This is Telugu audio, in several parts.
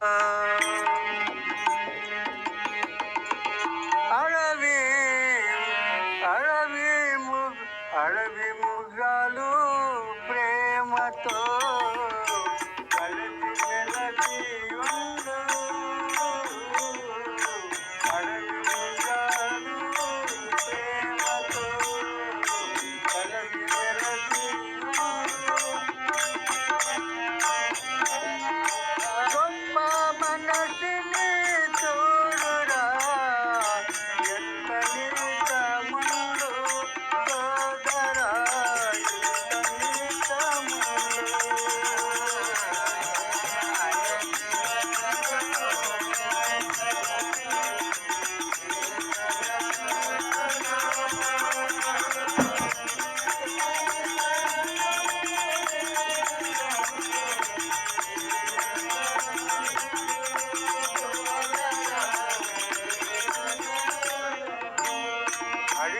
Bye.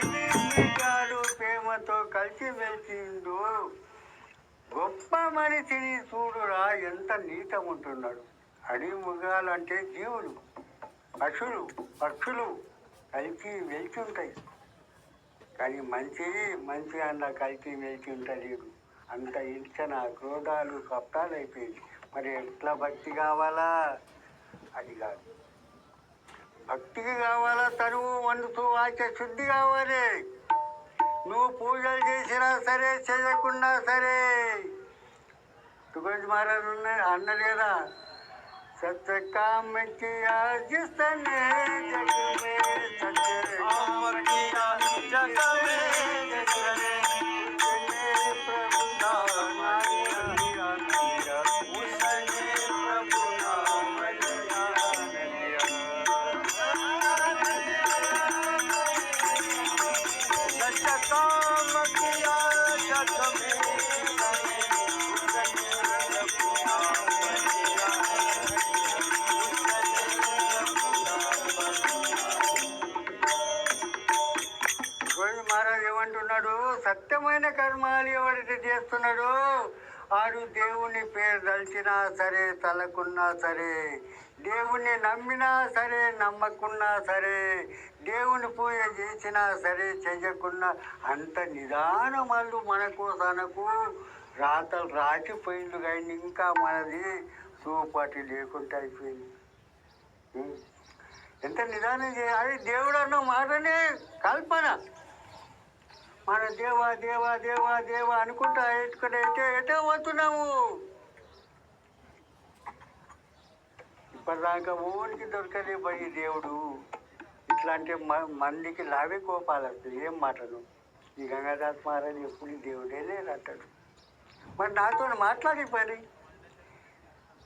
అడవి మృగాలు ప్రేమతో కలిసి వెళ్తుండు గొప్ప మనిషిని చూడురా ఎంత నీతం ఉంటున్నాడు అడవి మృగాలు అంటే జీవులు పశువులు పక్షులు కలిసి వెళ్తుంటాయి కానీ మంచి మంచి అన్న కలిసి వెళ్తి ఉంటలేదు అంత ఇచ్చన క్రోధాలు కప్తాలు మరి ఎట్లా భక్తి కావాలా? అది కాదు. భక్తికి కావాలా తనువు వండుతూ వాక్య శుద్ధి కావాలి నువ్వు పూజలు చేసినా సరే చేయకున్నా సరే తుగజ్ మహారాజు ఉన్న అన్నది కదా సత్యకామకి ఆర్జిస్తనే జగమే సత్యకామకి ఆర్జిస్తనే సత్యమైన కర్మాలు ఎవరైతే చేస్తున్నాడో? వాడు దేవుని పేరు దలిచినా సరే తలకున్నా సరే దేవుణ్ణి నమ్మినా సరే నమ్మకున్నా సరే దేవుని పూజ చేసినా సరే చెయ్యకున్నా అంత నిదానమల్లు మనకు తనకు రాతలు రాసిపోయిండు కానీ ఇంకా మనది సూపాటి లేకుండా అయిపోయింది. ఎంత నిదానం చేయాలి? దేవుడు అన్న మాటనే కల్పన. మన దేవా దేవా దేవా దేవా అనుకుంటా ఎట్టుకుని ఎటో పోతున్నాము. ఇప్పటిదాకా ఊరికి దొరకలే పోయి దేవుడు. ఇట్లాంటి మ- మందికి లావే కోపాలు వస్తుంది ఏం మాటను ఈ గంగాదాస్ మహారాజ్ ఎప్పుడు దేవుడే లేడు అంటాడు. మరి నాతో మాట్లాడి పని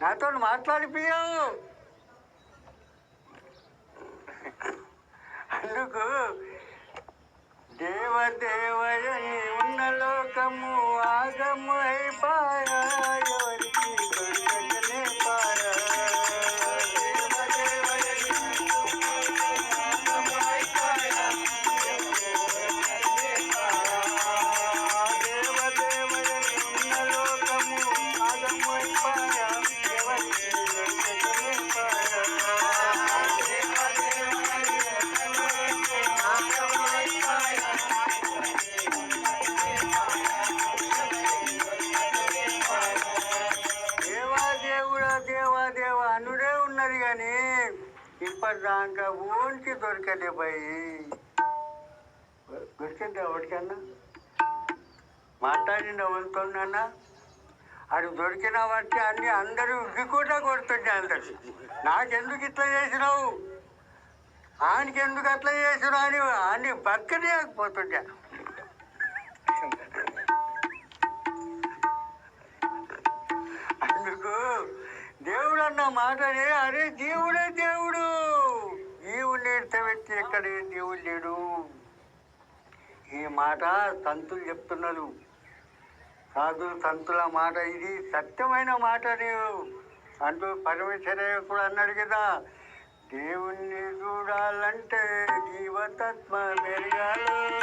నాతో మాట్లాడిపోయావు అందుకు దేవదేవయ ఉన్న లోకము ఆగము అయిపాయా ఉన్నది కానీ ఇప్పటిదాకా ఊరికి దొరకలే పోయి దొరికింది ఎవరికన్నా? మాట్లాడిన ఎవరితోనన్నా? అది దొరికిన వాటి అన్ని అందరూ ఉగ్గి కూడా కొడుతుండే అందరు నాకెందుకు ఇట్లా చేసినావు? ఆయనకి ఎందుకు అట్లా చేసినావు అని అన్ని బక్కనేయకపోతుండే అందుకు దేవుడు అన్న మాటనే అరే దేవుడే దేవుడు. జీవుడు వ్యక్తి ఎక్కడ? దేవుడు లేడు. ఈ మాట తంతులు చెప్తున్నారు. సాధులు సంతుల మాట ఇది సత్యమైన మాట నీవు. అంటూ పరమేశ్వరయ్య కూడా అన్నాడు కదా దేవుణ్ణి చూడాలంటే జీవతత్వ మెరగాలి.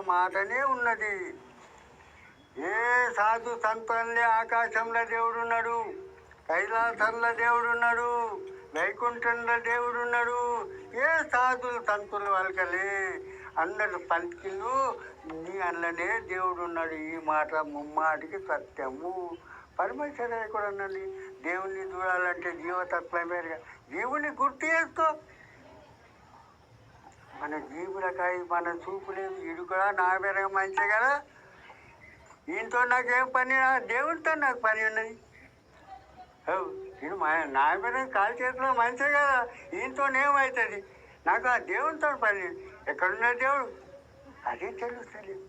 మాటనే ఉన్నది. ఏ సాధు సంతుల్ని ఆకాశంలో దేవుడున్నాడు కైలాసంలో దేవుడున్నాడు వైకుంఠంలో దేవుడున్నాడు ఏ సాధులు తంతులు పలకలే అందరు పలికిలు నీ అందులోనే దేవుడున్నాడు. ఈ మాట ముమ్మాటికి సత్యము. పరమేశ్వరయ్య కూడా అన్నది దేవుణ్ణి చూడాలంటే జీవతత్వమే జీవుని గుర్తు చేసుకో. మన జీవులకాయ మన చూపు లేదు ఇడు కూడా నా పేరు మంచి కదా? దీంతో నాకేం పని దేవుడితో దేవునితో నాకు పని ఉన్నది. నేను మా నా పేరు కాలు చేతిలో మంచి కదా? దీంతో ఏమవుతుంది నాకు ఆ దేవునితో పని. ఎక్కడున్న దేవుడు? అదే తెలుస్తలేదు.